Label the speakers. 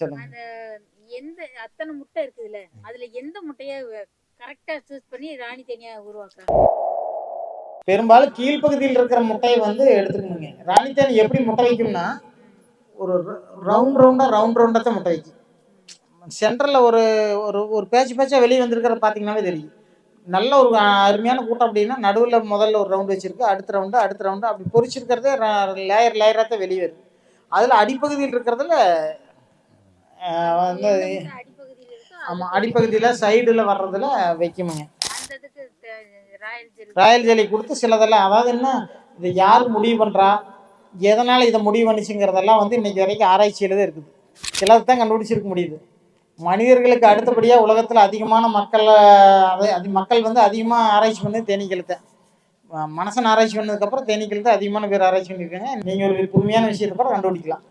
Speaker 1: சொல்லுங்க.
Speaker 2: எந்த அத்தனை முட்டை இருக்குதுல்ல அதுல எந்த முட்டைய கரெக்டா சூஸ் பண்ணி ராணி தேனியா உருவாக்குறாங்க?
Speaker 1: பெரும்பாலும் கீழ்ப்பகுதியில் இருக்கிற முட்டையை வந்து எடுத்துக்கணுங்க. ராணித்தேனி எப்படி முட்டை வைக்கும்னா ஒரு ரவுண்ட் ரவுண்டாக ரவுண்ட் ரவுண்டாக தான் முட்டை வைக்கும். சென்டரில் ஒரு ஒரு ஒரு பேச்சு பேச்சா வெளியே வந்திருக்கிறத பார்த்தீங்கன்னாவே தெரியும். நல்ல ஒரு அருமையான கூட்டம் அப்படின்னா நடுவில் முதல்ல ஒரு ரவுண்டு வச்சிருக்கு அடுத்த ரவுண்டு அடுத்த ரவுண்டு அப்படி பொரிச்சிருக்கிறதே லேயர் லேயராக தான் வெளியே வருது. அதில் அடிப்பகுதியில் இருக்கிறதுல வந்து ஆமாம் அடிப்பகுதியில் சைடில் வர்றதுல வைக்குமுங்க
Speaker 2: இதுக்கு ராயல் ஜெல்
Speaker 1: கொடுத்து சிலதெல்லாம் அதாவது என்ன இது யார் முடிவு பண்ணுறா எதனால் இதை முடிவு பண்ணிச்சுங்கிறதெல்லாம் வந்து இன்னைக்கு வரைக்கும் ஆராய்ச்சியில் தான் இருக்குது. சிலது தான் கண்டுபிடிச்சிருக்க முடியுது. மனிதர்களுக்கு அடுத்தபடியாக உலகத்தில் அதிகமான மக்கள் அது அது மக்கள் வந்து அதிகமாக ஆராய்ச்சி பண்ணது தேனீக்கள் தான் மனசன் ஆராய்ச்சி பண்ணதுக்கப்புறம் தேனீக்கள் தான் அதிகமான பேர் ஆராய்ச்சி பண்ணியிருக்காங்க. நீங்கள் ஒரு புதுமையான விஷயத்தை கூட கண்டுபிடிக்கலாம்.